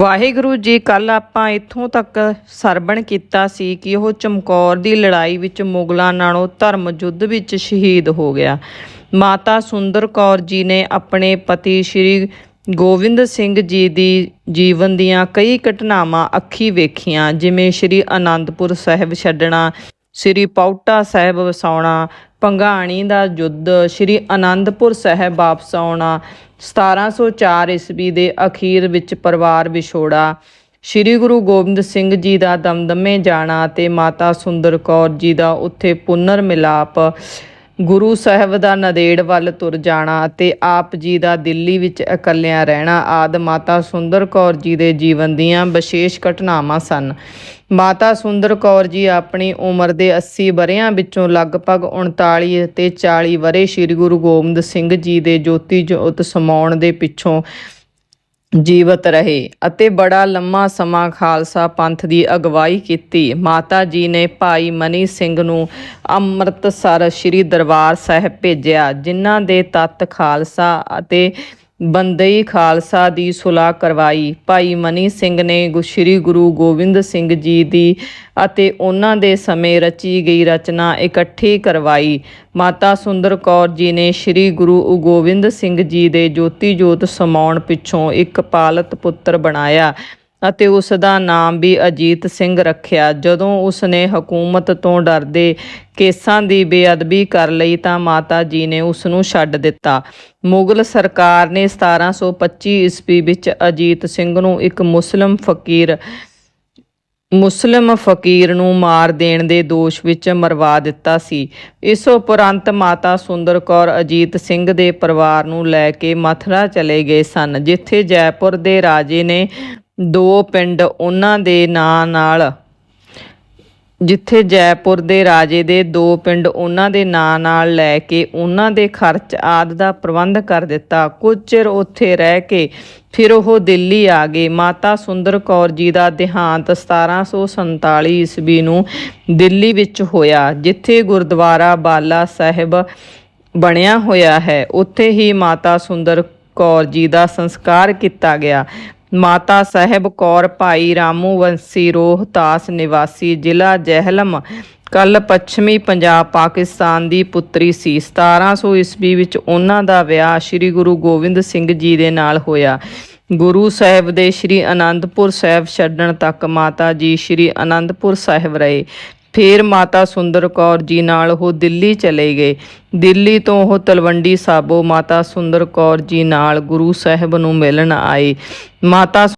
ਵਾਹਿਗੁਰੂ ਜੀ ਕੱਲ ਆਪਾਂ ਇੱਥੋਂ ਤੱਕ ਸਰਬਣ ਕੀਤਾ ਸੀ ਕਿ ਉਹ ਚਮਕੌਰ ਦੀ ਲੜਾਈ ਵਿੱਚ ਮੁਗਲਾਂ ਨਾਲੋਂ ਧਰਮ ਯੁੱਧ ਵਿੱਚ ਸ਼ਹੀਦ ਹੋ ਗਿਆ। ਮਾਤਾ ਸੁੰਦਰ ਕੌਰ ਜੀ ਨੇ ਆਪਣੇ ਪਤੀ ਸ੍ਰੀ ਗੋਬਿੰਦ ਸਿੰਘ ਜੀ ਦੀ ਜੀਵਨ ਦੀਆਂ ਕਈ ਘਟਨਾਵਾਂ ਅੱਖੀ ਵੇਖੀਆਂ, ਜਿਵੇਂ ਸ੍ਰੀ ਆਨੰਦਪੁਰ ਸਾਹਿਬ ਛੱਡਣਾ, ਸ੍ਰੀ ਪੌਟਾ ਸਾਹਿਬ ਵਸਾਉਣਾ ਪੰਘਾਣੀ ਦਾ ਯੁੱਧ ਸ੍ਰੀ ਅਨੰਦਪੁਰ ਸਾਹਿਬ ਵਾਪਸ ਆਉਣਾ 1704 ਈਸਵੀ ਦੇ ਅਖੀਰ ਵਿੱਚ ਪਰਿਵਾਰ ਵਿਛੋੜਾ। ਸ੍ਰੀ ਗੁਰੂ ਗੋਬਿੰਦ ਸਿੰਘ ਜੀ ਦਾ ਦਮਦਮੇ ਜਾਣਾ ਤੇ ਮਾਤਾ ਸੁੰਦਰ ਕੌਰ ਜੀ ਦਾ ਉੱਥੇ ਪੁਨਰ ਮਿਲਾਪ। ਗੁਰੂ ਸਾਹਿਬ ਦਾ ਨਦੇੜ ਵੱਲ ਤੁਰ ਜਾਣਾ ਅਤੇ ਆਪ ਜੀ ਦਾ ਦਿੱਲੀ ਵਿੱਚ ਇਕੱਲਿਆਂ ਰਹਿਣਾ ਆਦ, ਮਾਤਾ ਸੁੰਦਰ ਕੌਰ ਜੀ ਦੇ ਜੀਵਨ ਦੀਆਂ ਵਿਸ਼ੇਸ਼ ਘਟਨਾਵਾਂ ਸਨ। ਮਾਤਾ ਸੁੰਦਰ ਕੌਰ ਜੀ ਆਪਣੀ ਉਮਰ ਦੇ 80 ਵਰਿਆਂ ਵਿੱਚੋਂ ਲਗਭਗ 39 ਅਤੇ 40 ਵਰੇ ਸ੍ਰੀ ਗੁਰੂ ਗੋਬਿੰਦ ਸਿੰਘ ਜੀ ਦੇ ਜੋਤੀ ਜੋਤ ਸਮਾਉਣ ਦੇ ਪਿੱਛੋਂ ਜੀਵਤ ਰਹੇ ਅਤੇ ਬੜਾ ਲੰਮਾ ਸਮਾਂ ਖਾਲਸਾ ਪੰਥ ਦੀ ਅਗਵਾਈ ਕੀਤੀ। ਮਾਤਾ ਜੀ ਨੇ ਭਾਈ ਮਨੀ ਸਿੰਘ ਨੂੰ ਅੰਮ੍ਰਿਤਸਰ ਸ੍ਰੀ ਦਰਬਾਰ ਸਾਹਿਬ ਭੇਜਿਆ, ਜਿਨ੍ਹਾਂ ਦੇ ਤੱਤ ਖਾਲਸਾ ਅਤੇ ਬੰਦਈ ਖਾਲਸਾ ਦੀ ਸੁਲਾਹ ਕਰਵਾਈ। ਭਾਈ ਮਨੀ ਸਿੰਘ ਨੇ ਗੁ- ਸ੍ਰੀ ਗੁਰੂ ਗੋਬਿੰਦ ਸਿੰਘ ਜੀ ਦੀ ਅਤੇ ਉਹਨਾਂ ਦੇ ਸਮੇਂ ਰਚੀ ਗਈ ਰਚਨਾ ਇਕੱਠੀ ਕਰਵਾਈ। ਮਾਤਾ ਸੁੰਦਰ ਕੌਰ ਜੀ ਨੇ ਸ੍ਰੀ ਗੁਰੂ ਗੋਬਿੰਦ ਸਿੰਘ ਜੀ ਦੇ ਜੋਤੀ ਜੋਤ ਸਮਾਉਣ ਪਿੱਛੋਂ ਇੱਕ ਪਾਲਤ ਪੁੱਤਰ ਬਣਾਇਆ। ਅਤੇ ਉਸ ਦਾ ਨਾਮ ਵੀ ਅਜੀਤ ਸਿੰਘ ਰੱਖਿਆ। ਜਦੋਂ ਉਸ ਨੇ ਹਕੂਮਤ ਤੋਂ ਡਰਦੇ ਕੇਸਾਂ ਦੀ ਬੇਅਦਬੀ ਕਰ ਲਈ ਤਾਂ ਮਾਤਾ ਜੀ ਨੇ ਉਸ ਨੂੰ ਛੱਡ ਦਿੱਤਾ। ਮੁਗਲ ਸਰਕਾਰ ਨੇ 1725 ਈਸਵੀ ਵਿੱਚ ਅਜੀਤ ਸਿੰਘ ਨੂੰ ਇੱਕ ਮੁਸਲਿਮ ਫਕੀਰ ਮੁਸਲਿਮ ਫਕੀਰ ਨੂੰ ਮਾਰ ਦੇਣ ਦੇ ਦੋਸ਼ ਵਿੱਚ ਮਰਵਾ ਦਿੱਤਾ ਸੀ। ਇਸ ਉਪਰੰਤ ਮਾਤਾ ਸੁੰਦਰ ਕੌਰ ਅਜੀਤ ਸਿੰਘ ਦੇ ਪਰਿਵਾਰ ਨੂੰ ਲੈ ਕੇ ਮਥੁਰਾ ਚਲੇ ਗਏ ਸਨ, ਜਿੱਥੇ ਜੈਪੁਰ ਦੇ ਰਾਜੇ ਨੇ ਦੋ ਪਿੰਡ ਉਹਨਾਂ ਦੇ ਨਾਂ ਨਾਲ। ਜਿੱਥੇ ਜੈਪੁਰ ਦੇ ਰਾਜੇ ਦੇ ਦੋ ਪਿੰਡ ਉਹਨਾਂ ਦੇ ਨਾਂ ਨਾਲ ਲੈ ਕੇ ਉਹਨਾਂ ਦੇ ਖਰਚ ਆਦ ਦਾ ਪ੍ਰਬੰਧ ਕਰ ਦਿੱਤਾ। ਕੁਝ ਚਿਰ ਉੱਥੇ ਰਹਿ ਕੇ ਫਿਰ ਉਹ ਦਿੱਲੀ ਆ ਗਏ। ਮਾਤਾ ਸੁੰਦਰ ਕੌਰ ਜੀ ਦਾ ਦੇਹਾਂਤ 1747 ਈਸਵੀ ਨੂੰ ਦਿੱਲੀ ਵਿੱਚ ਹੋਇਆ, ਜਿੱਥੇ ਗੁਰਦੁਆਰਾ ਬਾਲਾ ਸਾਹਿਬ ਬਣਿਆ ਹੋਇਆ ਹੈ। ਉੱਥੇ ਹੀ ਮਾਤਾ ਸੁੰਦਰ ਕੌਰ ਜੀ ਦਾ ਸੰਸਕਾਰ ਕੀਤਾ ਗਿਆ। ਮਾਤਾ ਸਾਹਿਬ ਕੌਰ, ਭਾਈ ਰਾਮੂ ਵੰਸੀ, ਰੋਹਤਾਸ ਨਿਵਾਸੀ, ਜ਼ਿਲ੍ਹਾ ਜਹਿਲਮ ਕੱਲ ਪੱਛਮੀ ਪੰਜਾਬ, ਪਾਕਿਸਤਾਨ ਦੀ ਪੁੱਤਰੀ ਸੀ। 1700 ਈਸਵੀ ਵਿੱਚ ਉਹਨਾਂ ਦਾ ਵਿਆਹ ਸ੍ਰੀ ਗੁਰੂ ਗੋਬਿੰਦ ਸਿੰਘ ਜੀ ਦੇ ਨਾਲ ਹੋਇਆ। ਗੁਰੂ ਸਾਹਿਬ ਦੇ ਸ੍ਰੀ ਅਨੰਦਪੁਰ ਸਾਹਿਬ ਛੱਡਣ ਤੱਕ ਮਾਤਾ ਜੀ ਸ੍ਰੀ ਅਨੰਦਪੁਰ ਸਾਹਿਬ ਰਹੇ। ਫਿਰ ਮਾਤਾ ਸੁੰਦਰ ਕੌਰ ਜੀ ਨਾਲ ਉਹ ਦਿੱਲੀ ਚਲੇ ਗਏ। ਦਿੱਲੀ ਤੋਂ ਉਹ ਤਲਵੰਡੀ ਸਾਬੋ ਮਾਤਾ ਸੁੰਦਰ ਕੌਰ ਜੀ ਨਾਲ ਗੁਰੂ ਸਾਹਿਬ ਨੂੰ ਮਿਲਣ ਆਏ। ਮਾਤਾ